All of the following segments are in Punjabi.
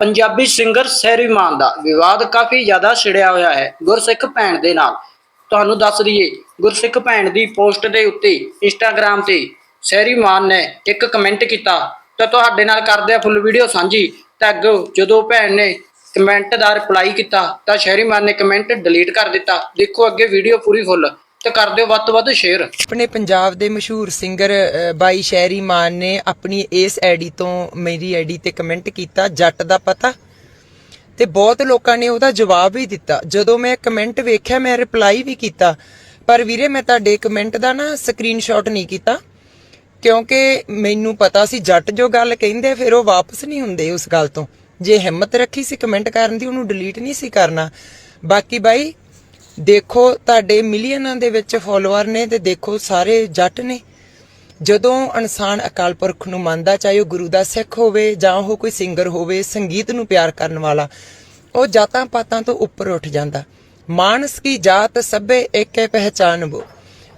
ਪੰਜਾਬੀ ਸਿੰਗਰ ਸੈਰੀਮਾਨ ਦਾ ਵਿਵਾਦ ਕਾਫੀ ਜ਼ਿਆਦਾ ਛਿੜਿਆ ਹੋਇਆ ਹੈ। ਗੁਰਸਿੱਖ ਭੈਣ ਦੇ ਨਾਲ। ਤੁਹਾਨੂੰ ਦੱਸ ਦਈਏ, ਗੁਰਸਿੱਖ ਭੈਣ ਦੀ ਪੋਸਟ ਦੇ ਉੱਤੇ ਇੰਸਟਾਗ੍ਰam ਤੇ ਸੈਰੀਮਾਨ ਨੇ ਇੱਕ ਕਮੈਂਟ ਕੀਤਾ, ਤਾਂ ਤੁਹਾਡੇ ਨਾਲ ਕਰਦੇ ਆ ਫੁੱਲ ਵੀਡੀਓ ਸਾਂਝੀ। ਤਾਂ ਅੱਗੋਂ ਜਦੋਂ ਭੈਣ ਨੇ ਕਮੈਂਟ ਦਾ ਰਿਪਲਾਈ ਕੀਤਾ, ਤਾਂ ਸ਼ਹਿਰੀਮਾਨ ਨੇ ਕਮੈਂਟ ਡਿਲੀਟ ਕਰ ਦਿੱਤਾ। ਦੇਖੋ ਅੱਗੇ ਵੀਡੀਓ ਪੂਰੀ ਫੁੱਲ। ਤੇ ਕਰ ਦਿਓ ਵੱਧ ਤੋਂ ਵੱਧ ਸ਼ੇਅਰ। ਆਪਣੇ ਪੰਜਾਬ ਦੇ ਮਸ਼ਹੂਰ ਸਿੰਗਰ ਬਾਈ ਸ਼ਹਿਰੀ ਮਾਨ ਨੇ ਆਪਣੀ ਇਸ ਆਈਡੀ ਤੋਂ ਮੇਰੀ ਆਈਡੀ ਤੇ ਕਮੈਂਟ ਕੀਤਾ, ਜੱਟ ਦਾ ਪਤਾ। ਤੇ ਬਹੁਤ ਲੋਕਾਂ ਨੇ ਉਹਦਾ ਜਵਾਬ ਵੀ ਦਿੱਤਾ। ਜਦੋਂ ਮੈਂ ਕਮੈਂਟ ਵੇਖਿਆ, ਮੈਂ ਰਿਪਲਾਈ ਵੀ ਕੀਤਾ। ਪਰ ਵੀਰੇ, ਮੈਂ ਤੁਹਾਡੇ ਕਮੈਂਟ ਦਾ ਨਾ ਸਕਰੀਨਸ਼ਾਟ ਨਹੀਂ ਕੀਤਾ। ਕਿਉਂਕਿ ਮੈਨੂੰ ਪਤਾ ਸੀ, ਜੱਟ ਜੋ ਗੱਲ ਕਹਿੰਦੇ ਫਿਰ ਉਹ ਵਾਪਸ ਨਹੀਂ ਹੁੰਦੇ ਉਸ ਗੱਲ ਤੋਂ। ਜੇ ਹਿੰਮਤ ਰੱਖੀ ਸੀ ਕਮੈਂਟ ਕਰਨ ਦੀ, ਉਹਨੂੰ ਡਿਲੀਟ ਨਹੀਂ ਸੀ ਕਰਨਾ। ਬਾਕੀ ਬਾਈ ਦੇਖੋ ਤੁਹਾਡੇ ਮਿਲੀਅਨਾਂ ਦੇ ਵਿੱਚ ਫਾਲੋਅਰ ਨੇ ਤੇ ਦੇਖੋ ਸਾਰੇ ਜੱਟ ਨੇ। ਜਦੋਂ ਇਨਸਾਨ ਅਕਾਲ ਪੁਰਖ ਨੂੰ ਮੰਨਦਾ ਚਾਹੇ ਉਹ ਗੁਰੂ ਦਾ ਸਿੱਖ ਹੋਵੇ ਜਾਂ ਉਹ ਕੋਈ ਸਿੰਗਰ ਹੋਵੇ, ਸੰਗੀਤ ਨੂੰ ਪਿਆਰ ਕਰਨ ਵਾਲਾ, ਉਹ ਜਾਤਾਂ ਪਾਤਾਂ ਤੋਂ ਉੱਪਰ ਉੱਠ ਜਾਂਦਾ। ਮਾਨਸ ਕੀ ਜਾਤ ਸਭੇ ਏਕੇ ਪਹਿਚਾਨਬੋ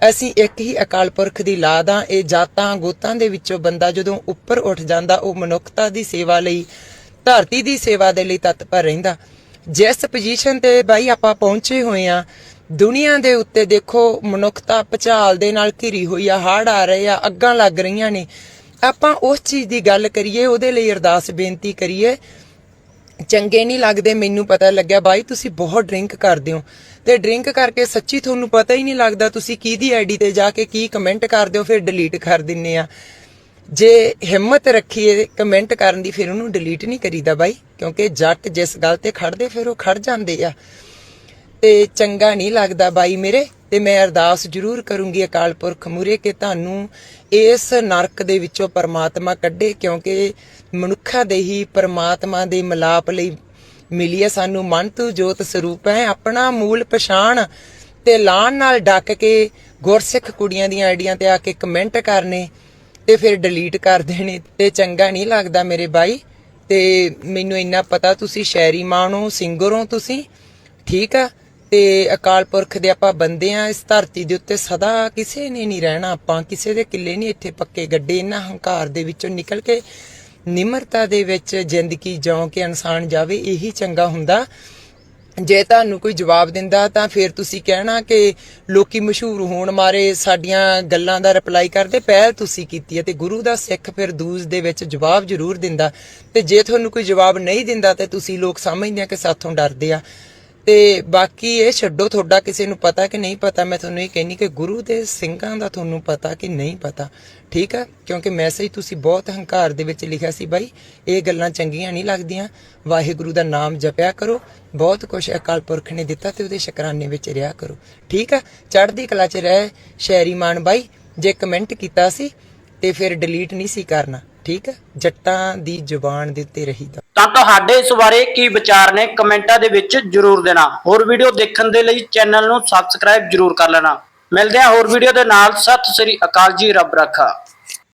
ਅਸੀਂ ਇੱਕ ਹੀ ਅਕਾਲ ਪੁਰਖ ਦੀ ਲਾਦ ਆ ਇਹ ਜਾਤਾਂ ਗੋਤਾਂ ਦੇ ਵਿੱਚੋਂ ਬੰਦਾ ਜਦੋਂ ਉੱਪਰ ਉੱਠ ਜਾਂਦਾ, ਉਹ ਮਨੁੱਖਤਾ ਦੀ ਸੇਵਾ ਲਈ, ਧਰਤੀ ਦੀ ਸੇਵਾ ਦੇ ਲਈ ਤਤਪਰ ਰਹਿੰਦਾ। ਜਿਸ ਪੋਜੀਸ਼ਨ ਤੇ ਬਾਈ ਆਪਾਂ ਪਹੁੰਚੇ ਹੋਏ ਆ ਦੁਨੀਆ ਦੇ ਉੱਤੇ ਦੇਖੋ ਮਨੁੱਖਤਾ ਪਚਾਲ ਦੇ ਨਾਲ ਘਿਰੀ ਹੋਈ ਆ, ਹੜ ਆ ਰਹੇ ਆ, ਅੱਗਾਂ ਲੱਗ ਰਹੀਆਂ ਨੇ। ਆਪਾਂ ਉਸ ਚੀਜ਼ ਦੀ ਗੱਲ ਕਰੀਏ, ਉਹਦੇ ਲਈ ਅਰਦਾਸ ਬੇਨਤੀ ਕਰੀਏ। ਚੰਗੇ ਨਹੀਂ ਲੱਗਦੇ, ਮੈਨੂੰ ਪਤਾ ਲੱਗਿਆ, ਬਾਈ ਤੁਸੀਂ ਬਹੁਤ ਡਰਿੰਕ ਕਰਦੇ ਹੋ। ਤੇ ਡਰਿੰਕ ਕਰਕੇ ਸੱਚੀ ਤੁਹਾਨੂੰ ਪਤਾ ਹੀ ਨਹੀਂ ਲੱਗਦਾ ਤੁਸੀਂ ਕਿਹਦੀ ਆਈਡੀ ਤੇ ਜਾ ਕੇ ਕੀ ਕਮੈਂਟ ਕਰਦੇ ਹੋ, ਫਿਰ ਡਿਲੀਟ ਕਰ ਦਿੰਨੇ ਆ। ਜੇ ਹਿੰਮਤ ਰੱਖੀਏ ਕਮੈਂਟ ਕਰਨ ਦੀ, ਫਿਰ ਉਹਨੂੰ ਡਿਲੀਟ ਨਹੀਂ ਕਰੀਦਾ ਬਾਈ, ਕਿਉਂਕਿ ਜੱਟ ਜਿਸ ਗੱਲ ਤੇ ਖੜਦੇ ਫਿਰ ਉਹ ਖੜ ਜਾਂਦੇ ਆ। ਤੇ ਚੰਗਾ ਨਹੀਂ ਲੱਗਦਾ ਬਾਈ ਮੇਰੇ, ਤੇ ਮੈਂ ਅਰਦਾਸ ਜ਼ਰੂਰ ਕਰੂੰਗੀ ਅਕਾਲ ਪੁਰਖ ਮੂਰੇ ਕਿ ਤੁਹਾਨੂੰ ਇਸ ਨਰਕ ਦੇ ਵਿੱਚੋਂ ਪਰਮਾਤਮਾ ਕੱਢੇ, ਕਿਉਂਕਿ ਮਨੁੱਖਾਂ ਦੇ ਹੀ ਪਰਮਾਤਮਾ ਦੇ ਮਿਲਾਪ ਲਈ ਮਿਲੀ ਹੈ ਸਾਨੂੰ ਮਨ ਤੂੰ ਜੋਤ ਸਰੂਪ ਹੈ। ਆਪਣਾ ਮੂਲ ਪਛਾਣ ਤੇ ਲਾਣ ਨਾਲ ਡੱਕ ਕੇ ਗੁਰਸਿੱਖ ਕੁੜੀਆਂ ਦੀਆਂ ਆਈਡੀਆਂ ਤੇ ਆ ਕੇ ਕਮੈਂਟ ਕਰਨੇ ਤੇ ਫਿਰ ਡਿਲੀਟ ਕਰ ਦੇਣੇ ਤੇ ਚੰਗਾ ਨਹੀਂ ਲੱਗਦਾ ਮੇਰੇ ਬਾਈ। ਤੇ ਮੈਨੂੰ ਇੰਨਾ ਪਤਾ ਤੁਸੀਂ ਸ਼ਾਇਰੀ ਮਾਣੋ ਸਿੰਗਰ ਹੋ ਤੁਸੀਂ। ਠੀਕ ਆ? ਤੇ ਅਕਾਲ ਪੁਰਖ ਦੇ ਆਪਾਂ ਬੰਦੇ ਆ, ਇਸ ਧਰਤੀ ਦੇ ਉੱਤੇ ਸਦਾ ਕਿਸੇ ਨੇ ਨਹੀਂ ਰਹਿਣਾ। ਆਪਾਂ ਕਿਸੇ ਦੇ ਕਿੱਲੇ ਨਹੀਂ ਇੱਥੇ ਪੱਕੇ ਗੱਡੇ। ਇਹਨਾਂ ਹੰਕਾਰ ਦੇ ਵਿੱਚੋਂ ਨਿਕਲ ਕੇ ਨਿਮਰਤਾ ਦੇ ਵਿੱਚ ਜ਼ਿੰਦਗੀ ਜਿਉਂ ਕੇ ਇਨਸਾਨ ਜਾਵੇ, ਇਹੀ ਚੰਗਾ ਹੁੰਦਾ। ਜੇ ਤੁਹਾਨੂੰ ਕੋਈ ਜਵਾਬ ਦਿੰਦਾ ਤਾਂ ਫਿਰ ਤੁਸੀਂ ਕਹਿਣਾ ਕਿ ਲੋਕੀ ਮਸ਼ਹੂਰ ਹੋਣ ਮਾਰੇ ਸਾਡੀਆਂ ਗੱਲਾਂ ਦਾ ਰਿਪਲਾਈ ਕਰਦੇ, ਪਹਿਲ ਤੁਸੀਂ ਕੀਤੀ ਹੈ ਤੇ ਗੁਰੂ ਦਾ ਸਿੱਖ ਫਿਰ ਦੂਜ ਦੇ ਵਿੱਚ ਜਵਾਬ ਜ਼ਰੂਰ ਦਿੰਦਾ ਤੇ ਜੇ ਤੁਹਾਨੂੰ ਕੋਈ ਜਵਾਬ ਨਹੀਂ ਦਿੰਦਾ ਤੇ ਤੁਸੀਂ ਲੋਕ ਸਮਝਦੇ ਆ ਕਿ ਸਾਥੋਂ ਡਰਦੇ ਆ। ਤੇ ਬਾਕੀ ਇਹ ਛੱਡੋ, ਤੁਹਾਡਾ ਕਿਸੇ ਨੂੰ ਪਤਾ ਕਿ ਨਹੀਂ ਪਤਾ, ਮੈਂ ਤੁਹਾਨੂੰ ਇਹ ਕਹਿਨੀ ਕਿ ਗੁਰੂ ਦੇ ਸਿੰਘਾਂ ਦਾ ਤੁਹਾਨੂੰ ਪਤਾ ਕਿ ਨਹੀਂ ਪਤਾ। ਠੀਕ ਆ? ਕਿਉਂਕਿ ਮੈਸੇਜ ਤੁਸੀਂ ਬਹੁਤ ਹੰਕਾਰ ਦੇ ਵਿੱਚ ਲਿਖਿਆ ਸੀ ਬਾਈ, ਇਹ ਗੱਲਾਂ ਚੰਗੀਆਂ ਨਹੀਂ ਲੱਗਦੀਆਂ। ਵਾਹਿਗੁਰੂ ਦਾ ਨਾਮ ਜਪਿਆ ਕਰੋ, ਬਹੁਤ ਕੁਝ ਅਕਾਲ ਪੁਰਖ ਨੇ ਦਿੱਤਾ ਤੇ ਉਹਦੇ ਸ਼ੁਕਰਾਨੇ ਵਿੱਚ ਰਿਹਾ ਕਰੋ। ਠੀਕ ਆ? ਚੜ੍ਹਦੀ ਕਲਾ 'ਚ ਰਹਿ ਸ਼ੈਰੀ ਮਾਨ ਬਾਈ, ਜੇ ਕਮੈਂਟ ਕੀਤਾ ਸੀ ਤੇ ਫਿਰ ਡਿਲੀਟ ਨਹੀਂ ਸੀ ਕਰਨਾ। ਠੀਕ ਆ? ਜੱਟਾਂ ਦੀ ਜ਼ੁਬਾਨ ਦੇ ਉੱਤੇ ਰਹੀਦਾ। ਤਾਂ ਤੁਹਾਡੇ ਇਸ ਬਾਰੇ ਕੀ ਵਿਚਾਰ ਨੇ ਕਮੈਂਟਾਂ ਦੇ ਵਿੱਚ ਜਰੂਰ ਦੇਣਾ। ਹੋਰ ਵੀਡੀਓ ਦੇਖਣ ਦੇ ਲਈ ਚੈਨਲ ਨੂੰ ਸਬਸਕ੍ਰਾਈਬ ਜਰੂਰ ਕਰ ਲੈਣਾ। ਮਿਲਦੇ ਹਾਂ ਹੋਰ ਵੀਡੀਓ ਦੇ ਨਾਲ। ਸਤਿ ਸ੍ਰੀ ਅਕਾਲ ਜੀ, ਰੱਬ ਰੱਖਾ।